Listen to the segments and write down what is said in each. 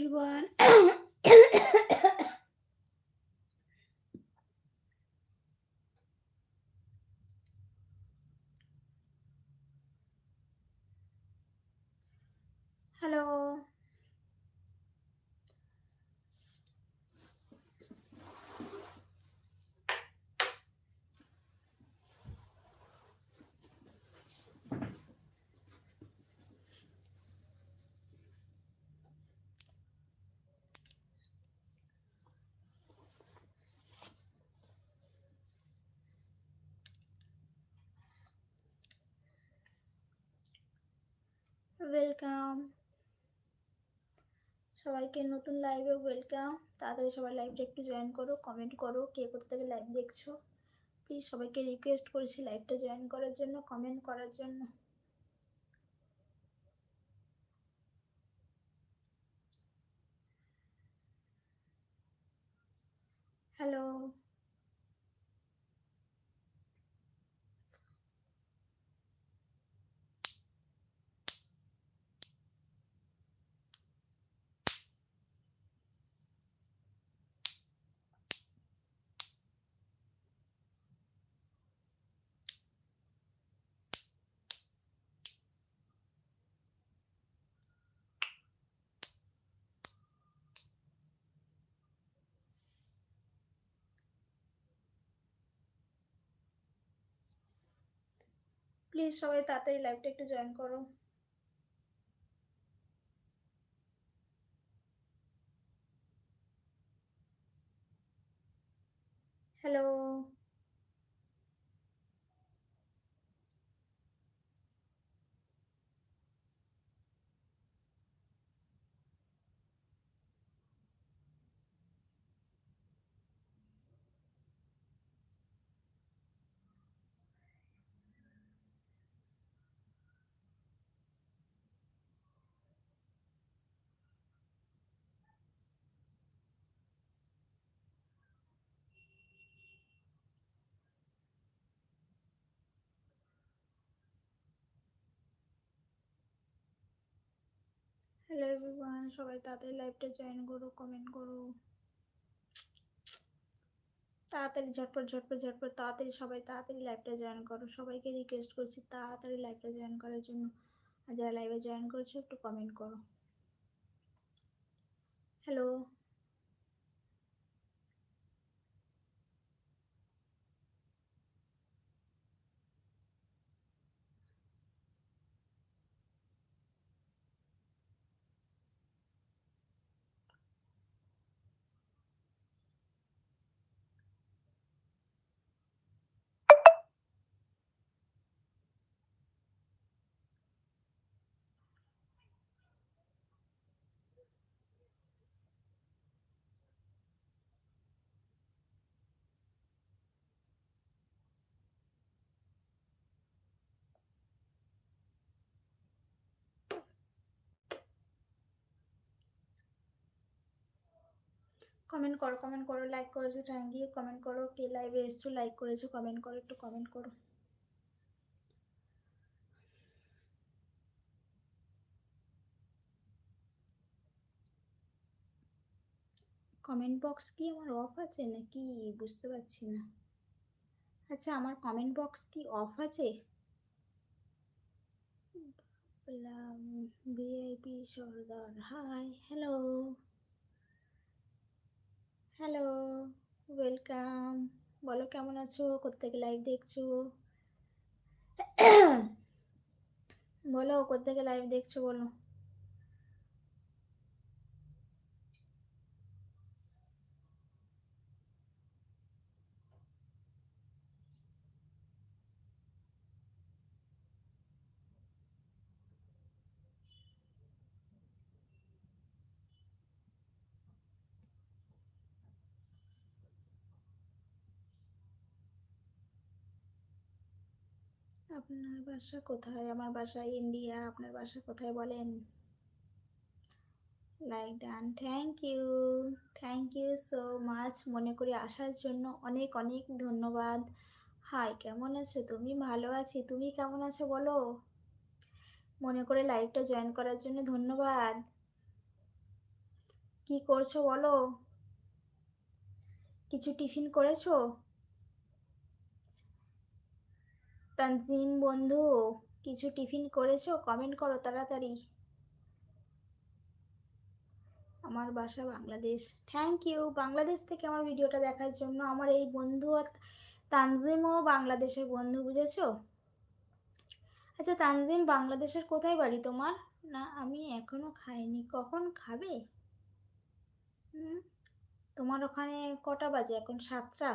everyone. Welcome সবাইকে নতুন লাইভে ওয়েলকাম তাড়াতাড়ি সবাই লাইভটা একটু জয়েন করো কমেন্ট করো, কে কোথা থেকে লাইভ দেখছ। প্লিজ সবাইকে রিকোয়েস্ট করেছি লাইভটা জয়েন করার জন্য কমেন্ট করার জন্য হ্যালো প্লিজ সবাই তাড়াতাড়ি লাইভটা একটু জয়েন করো। হ্যালো হ্যালো এভরিওয়ান সবাই তাড়াতাড়ি লাইভটা জয়েন করো কমেন্ট করো। তাড়াতাড়ি ঝটপট ঝটপট ঝটপট, তাড়াতাড়ি সবাই তাড়াতাড়ি লাইভটা জয়েন করো। সবাইকে রিকোয়েস্ট করছি, তাড়াতাড়ি লাইভটা জয়েন করার জন্য। আর যারা লাইভে জয়েন করছ, একটু কমেন্ট করো। হ্যালো কমেন্ট করো কমেন্ট করো লাইক করেছ ইউ কমেন্ট করো, কে লাইভে এসছো লাইক করেছ কমেন্ট করো, একটু কমেন্ট করো। কমেন্ট বক্স কি আমার অফ আছে নাকি বুঝতে পারছি না? আচ্ছা আমার কমেন্ট বক্স কি অফ আছে? ভিআইপি সর্দার হাই হ্যালো হ্যালো ওয়েলকাম। বলো কেমন আছো? কোথেকে লাইভ দেখছ? বলো কোথেকে লাইভ দেখছ বলো? আপনার বাসা কোথায়? আমার বাসা ইন্ডিয়া। আপনার বাসা কোথায় বলেন? Like done thank you thank you so much মনে করে আসার জন্য অনেক অনেক ধন্যবাদ। হাই কেমন আছো? তুমি ভালো আছি। তুমি কেমন আছো বলো? মনে করে লাইভটা জয়েন করার জন্য ধন্যবাদ। কি করছ বলো? কিছু টিফিন করেছ? তানজিম, বন্ধু, কিছু টিফিন করেছ? কমেন্ট করো তাড়াতাড়ি। আমার বাসা বাংলাদেশ। থ্যাংক ইউ বাংলাদেশ থেকে আমার ভিডিওটা দেখার জন্য আমার এই বন্ধু তানজিমও বাংলাদেশের বন্ধু, বুঝেছ? আচ্ছা তানজিম বাংলাদেশের কোথায় বাড়ি তোমার? না, আমি এখনও খাইনি। কখন খাবে? তোমার ওখানে কটা বাজে এখন? সাতটা?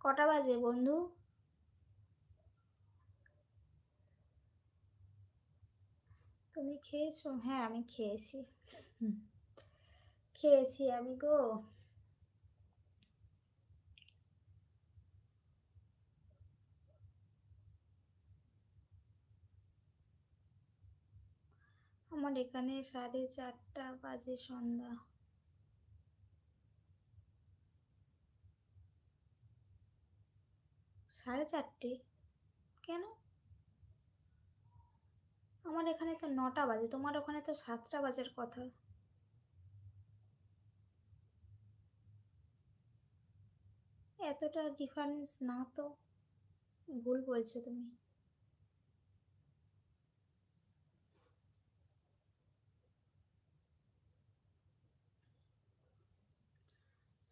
কটা বাজে বন্ধু? তুমি খেয়েছো? হ্যাঁ আমি খেয়েছি। খেয়েছি আমি গো। আমার এখানে সাড়ে চারটা বাজে সন্ধ্যা। সাড়ে চারটে? কেন? আমার এখানে তো নটা বাজে, তোমার ওখানে তো সাতটা বাজার কথা। এতটা ডিফারেন্স না তো, ভুল বলছো তুমি।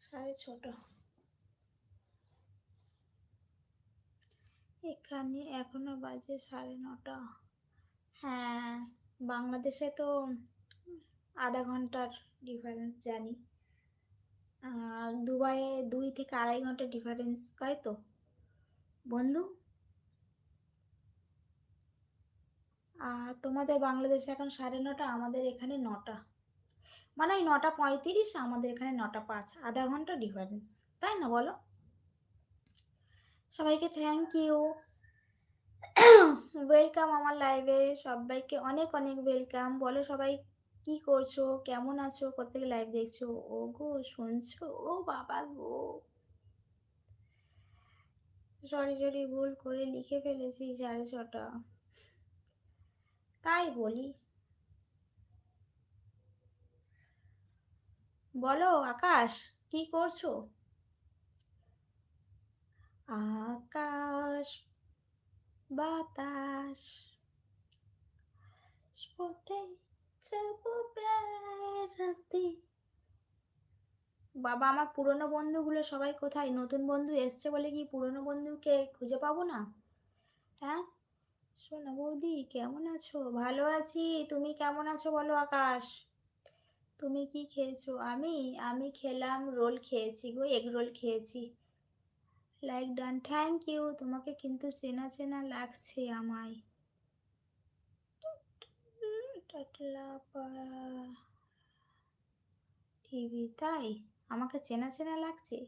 সাড়ে ছটা। এখানে এখনও বাজে সাড়ে নটা। হ্যাঁ বাংলাদেশে তো আধা ঘণ্টার ডিফারেন্স জানি। আর দুবাইয়ে দুই থেকে আড়াই ঘণ্টা ডিফারেন্স তাই তো? বন্ধু? আর তোমাদের বাংলাদেশে এখন সাড়ে নটা, আমাদের এখানে নটা। মানে ওই নটা পঁয়ত্রিশ, আমাদের এখানে নটা পাঁচ, আধা ঘণ্টা ডিফারেন্স তাই না বলো? সবাইকে থ্যাংক ইউ ওয়েলকাম আমার লাইভে সবাইকে অনেক অনেক ওয়েলকাম বলো সবাই কি করছ? কেমন আছো? কোথা থেকে লাইভ দেখছ? ও গো শুনছো? ও বাবা গো। সরি সরি ভুল করে লিখে ফেলেছি সাড়ে ছটা। তাই বলি। বলো, আকাশ, কি করছ? আকাশ বাতাস পথে যাব বেড়াতে বাবা, আমার পুরনো বন্ধুগুলো সবাই কোথায়? নতুন বন্ধু এসছে বলে কি পুরনো বন্ধুকে খুঁজে পাবো না? হ্যাঁ? শোনো বৌদি, কেমন আছো? ভালো আছি। তুমি কেমন আছো বলো আকাশ? তুমি কি খেয়েছো? আমি আমি খেলাম, রোল খেয়েছি গো, এগ রোল খেয়েছি। লাইক ডান থ্যাংক ইউ তোমাকে কিন্তু চেনা চেনা লাগছে আমায়। টিভি, তাই? আমাকে চেনা চেনা লাগছে?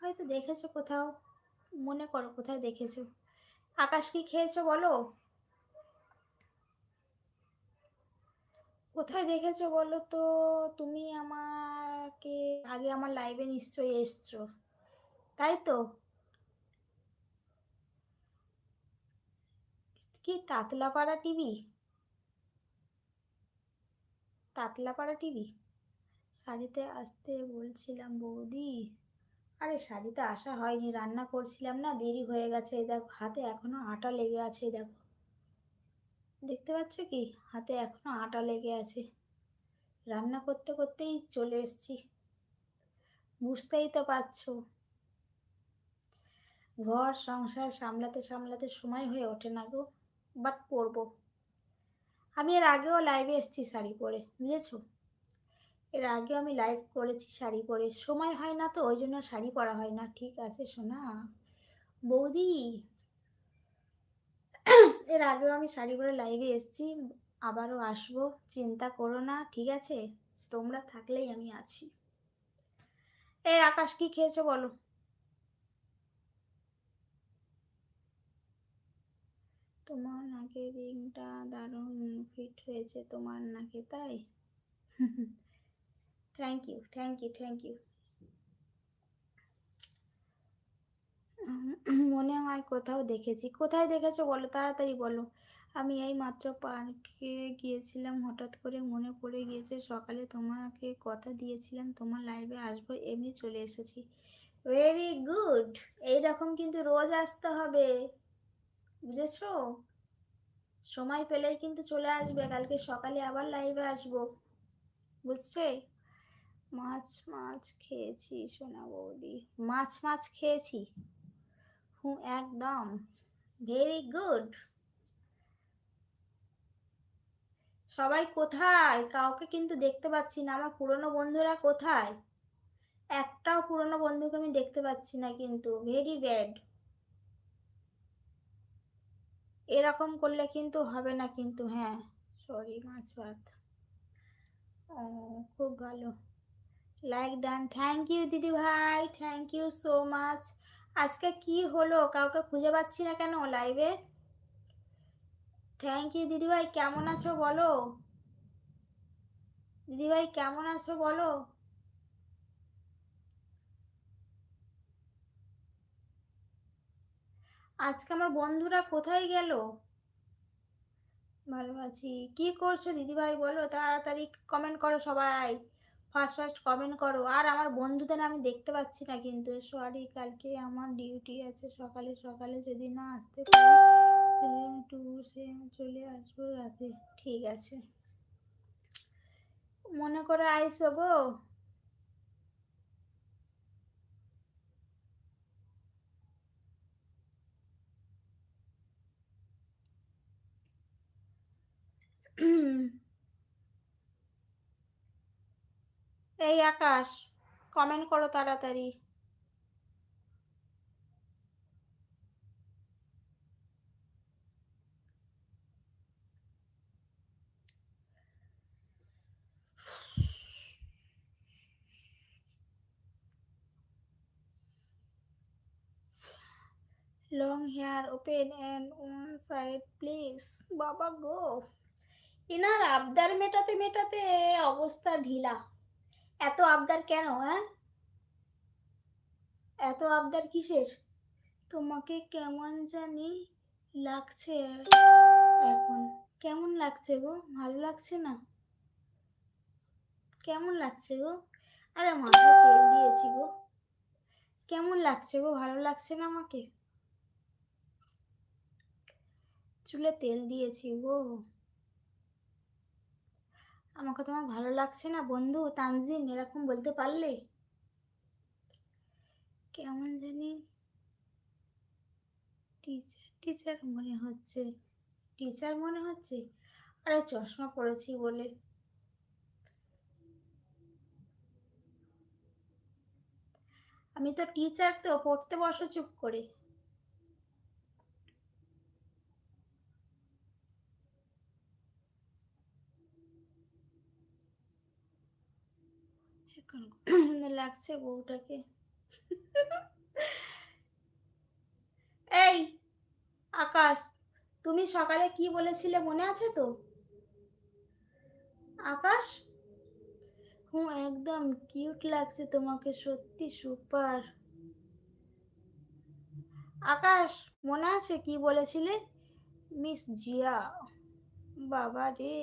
হয়তো দেখেছ কোথাও। মনে করো কোথায় দেখেছ। আকাশ কি খেয়েছো বলো? কোথায় দেখেছ বলো তো? তুমি আমাকে আগে আমার লাইভে নিশ্চয়ই এসছো। তাই তো? কি তাতলাপাড়া টিভি? তাতলাপাড়া টিভি? শাড়িতে আসতে বলছিলাম, বৌদি। আরে, শাড়িতে আসা হয়নি, রান্না করছিলাম না, দেরি হয়ে গেছে। দেখো, হাতে এখনও আটা লেগে আছে দেখো। দেখতে পাচ্ছ কি? হাতে এখনও আটা লেগে আছে। রান্না করতে করতেই চলে এসছি। বুঝতেই তো পারছ। ঘর সংসার সামলাতে সামলাতে সময় হয়ে ওঠে না গো। বাট পরবো আমি এর আগেও লাইভে এসেছি শাড়ি পরে, বুঝেছ? এর আগেও আমি লাইভ করেছি শাড়ি পরে। সময় হয় না তো, ওই জন্য শাড়ি পরা হয় না। ঠিক আছে শোনা বৌদি, এর আগেও আমি শাড়ি পরে লাইভে এসেছি, আবারও আসব, চিন্তা করো না, ঠিক আছে? তোমরা থাকলেই আমি আছি। এ আকাশ কি খেয়েছো বলো? তোমার নাকের রিংটা দারুণ ফিট হয়েছে তোমার নাকে, তাই? Thank you thank you thank you মনে হয় কোথাও দেখেছি। কোথায় দেখেছ বলো, তাড়াতাড়ি বলো। আমি এই মাত্র পার্কে গিয়েছিলাম, হঠাৎ করে মনে পড়ে গিয়েছে সকালে তোমাকে কথা দিয়েছিলাম, তোমার লাইভে আসব, এমনি চলে এসেছি। ভেরি গুড এইরকম কিন্তু রোজ আসতে হবে। বুঝেছ? সময় পেলেই কিন্তু চলে আসবে। কালকে সকালে আবার লাইভে আসব। বুঝছে? মাছ মাছ খেয়েছি, সোনা বৌদি। মাছ মাছ খেয়েছি। হুম একদম। ভেরি গুড সবাই কোথায়? কাউকে কিন্তু দেখতে পাচ্ছি না। আমার পুরনো বন্ধুরা কোথায়? একটাও পুরনো বন্ধুকে আমি দেখতে পাচ্ছি না কিন্তু। ভেরি ব্যাড এরকম করলে কিন্তু হবে না কিন্তু হ্যাঁ সরি মাছ ভাত খুব ভালো। লাইক ডান থ্যাংক ইউ দিদি ভাই। থ্যাংক ইউ সো মাচ আজকে কি হলো? কাউকে খুঁজে পাচ্ছি না কেন লাইভে থ্যাংক ইউ দিদিভাই কেমন আছো বলো? দিদিভাই কেমন আছো বলো? আজকে আমার বন্ধুরা কোথায় গেল? ভালো আছি। কি করছ দিদিভাই বলো? তাড়াতাড়ি কমেন্ট করো সবাই। ফার্স্ট ফার্স্ট কমেন্ট করো। আর আমার বন্ধুদের আমি দেখতে পাচ্ছি না কিন্তু। সরি কালকে আমার ডিউটি আছে। সকালে সকালে যদি না আসতে পারি সেম টু সেম চলে আসব রাতে। ঠিক আছে। মনে করে আইসো গো। এই আকাশ কমেন্ট করো তাড়াতাড়ি। Long hair open and one side please বাবা গো। এনার আবদার মেটাতে মেটাতে অবস্থা ঢিলা। এত আবদার কেন হ্যাঁ? এত আবদার কিসের? তোমাকে কেমন জানি লাগছে এখন। কেমন লাগছে গো? ভালো লাগছে না? কেমন লাগছে গো? আরে মাথায় তেল দিয়েছি গো। কেমন লাগছে গো? ভালো লাগছে না আমাকে? চুলে তেল দিয়েছি গো। আমাকে তোমার ভালো লাগছে না বন্ধু? তানজিম, এরকম বলতে পারলে? কেমন জানি টিচার টিচার মনে হচ্ছে। টিচার মনে হচ্ছে? আরে চশমা পড়েছি বলে। আমি তো টিচার তো, পড়তে বসো চুপ করে। লাগছে বউটাকে? এই, আকাশ, তুমি সকালে কি বলেছিলে মনে আছে তো? আকাশ? হুম একদম কিউট লাগছে তোমাকে, সত্যি সুপার আকাশ, মনে আছে কি বলেছিলে? মিস জিয়া, বাবা রে।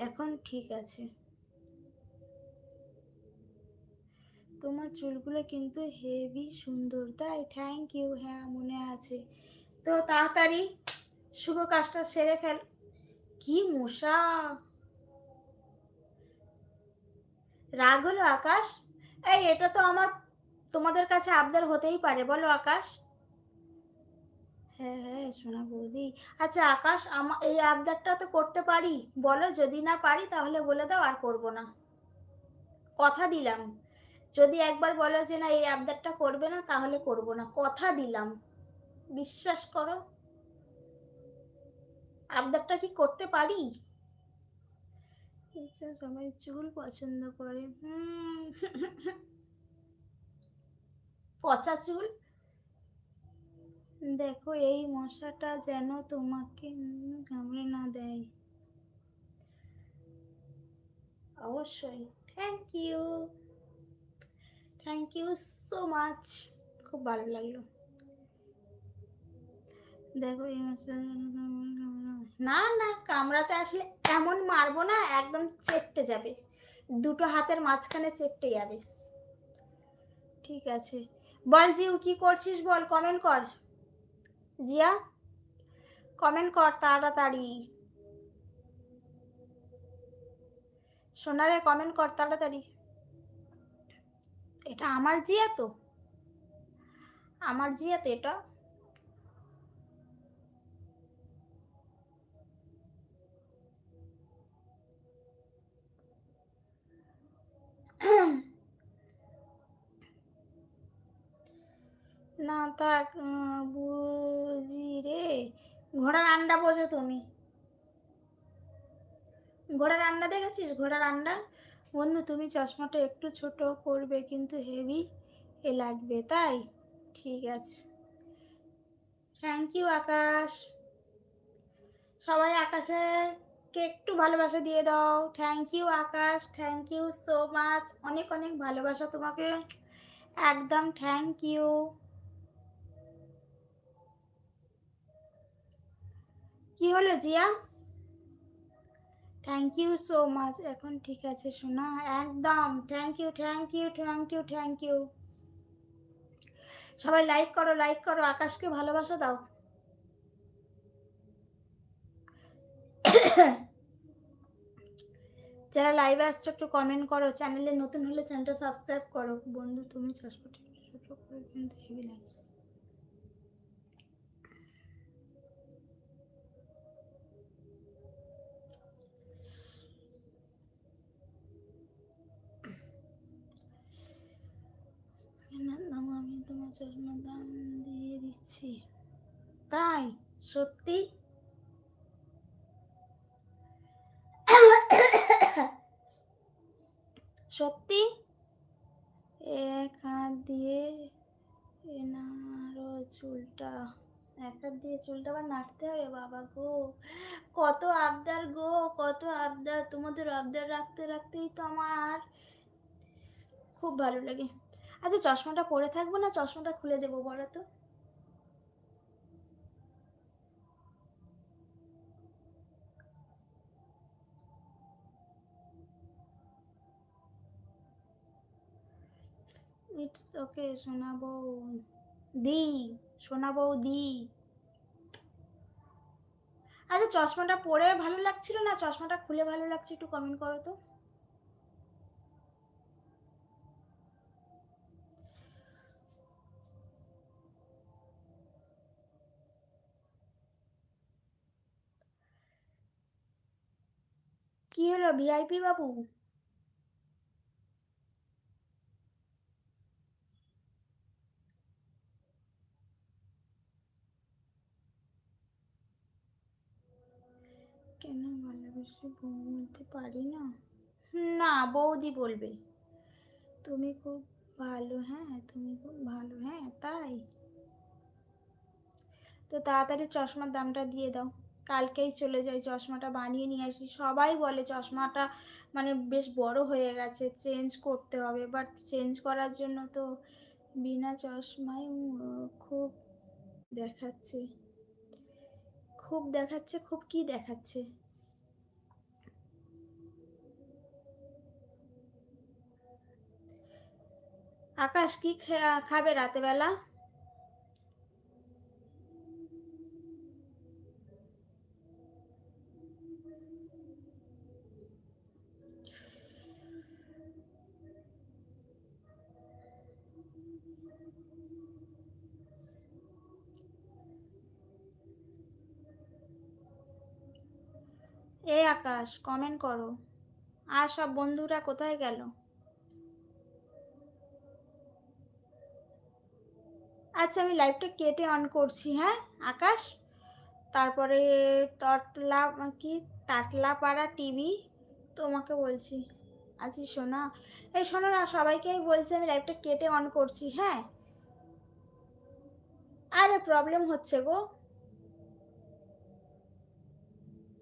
এখন ঠিক আছে। তোমার চুলগুলো কিন্তু হেভি সুন্দর, তাই? থ্যাংক ইউ হ্যাঁ মনে আছে। তো তাড়াতাড়ি শুভ কাজটা সেরে ফেল। কি মশা? রাগ হলো আকাশ? এই, এটা তো আমার তোমাদের কাছে আবদার হতেই পারে, বলো আকাশ। হ্যাঁ হ্যাঁ সোনা বৌদি। আচ্ছা আকাশ, আমা, এই আবদারটা তো করতে পারি। বলো, যদি না পারি তাহলে বলে দাও, আর করব না। কথা দিলাম। যদি একবার বলো যে না, এই আবদারটা করবে না, তাহলে করব না। কথা দিলাম। বিশ্বাস করো। আবদারটা কি করতে পারি? সবাই চুল পছন্দ করে। হুম, পচা চুল? দেখো, এই মশাটা যেন তোমাকে কামড়ে না দেয়। অবশ্যই। Thank you thank you so much খুব ভালো লাগল। দেখো, এই না না কামড়াতে আসলে এমন মারবো না, একদম চেপটে যাবে। দুটো হাতের মাঝখানে চেপটে যাবে। ঠিক আছে। বল জিউ, কি করছিস বল? কমেন্ট কর। জিয়া কমেন্ট কর তাড়াতাড়ি। সোনারে কমেন্ট কর তাড়াতাড়ি। এটা আমার জিয়া তো? আমার জিয়া তো এটা? না থাক বুঝি রে। ঘোড়ার আন্ডা বোঝো তুমি। ঘোড়ার আন্ডা দেখেছিস? ঘোড়ার আন্ডা? বন্ধু, তুমি চশমাটা একটু ছোট করবে, কিন্তু হেভি এ লাগবে, তাই? ঠিক আছে। Thank you Akash. সবাই আকাশকে একটু ভালোবাসা দিয়ে দাও। Thank you Akash. Thank you so much অনেক অনেক ভালোবাসা তোমাকে। একদম থ্যাংক ইউ কি হলো Jiya? Thank you so much এখন ঠিক আছে, শোনা। একদম। Thank you thank you thank you thank you সবাই লাইক করো লাইক করো। আকাশকে ভালোবাসা দাও। যারা লাইভে আসছো, একটু কমেন্ট করো। চ্যানেলে নতুন হলে চ্যানেলটা সাবস্ক্রাইব করো। বন্ধু, তুমি চশমাটা ছোট করে কিন্তু হেভি লাগে। কেনার দাম আমি তোমার চশমার দাম দিয়ে দিচ্ছি। তাই, সত্যি? সত্যি? এক হাত দিয়ে এনারও চুলটা। এক হাত দিয়ে চুলটা আবার নাড়তে হবে, বাবা গো। কত আবদার গো, কত আবদার। তোমাদের আবদার রাখতে, রাখতেই তো আমার খুব ভালো লাগে। আচ্ছা চশমাটা পরে থাকব না চশমাটা খুলে দেবো বলো তো? ইটস ওকে সোনা দি সোনা দি। আচ্ছা চশমাটা পরে ভালো লাগছিল না? চশমাটা খুলে ভালো লাগছে একটু কমেন্ট করো তো। কি হলো ভিআইপি বাবু কেন ভালোবেসে বউ বলতে পারি না না বৌদি বলবে তুমি খুব ভালো হ্যাঁ তুমি খুব ভালো হ্যাঁ তাই তো তাড়াতাড়ি চশমার দামটা দিয়ে দাও কালকেই চলে যাই, চশমাটা বানিয়ে নিয়ে আসি। সবাই বলে চশমাটা মানে বেশ বড় হয়ে গেছে চেঞ্জ করতে হবে। বাট চেঞ্জ করার জন্য তো বিনা চশমায় খুব দেখাচ্ছে। খুব দেখাচ্ছে, খুব কি দেখাচ্ছে? আকাশ, কি খাবে রাতেবেলা? এ আকাশ কমেন্ট করো। আর সব বন্ধুরা কোথায় গেল? আচ্ছা আমি লাইভটা কেটে অন করছি হ্যাঁ? আকাশ, তারপরে তটলা কি? টাটলাপাড়া টিভি তোমাকে বলছি। আছি শোনা এই শোনো না সবাইকেই বলছি, আমি লাইভটা কেটে অন করছি হ্যাঁ? আরে প্রবলেম হচ্ছে গো।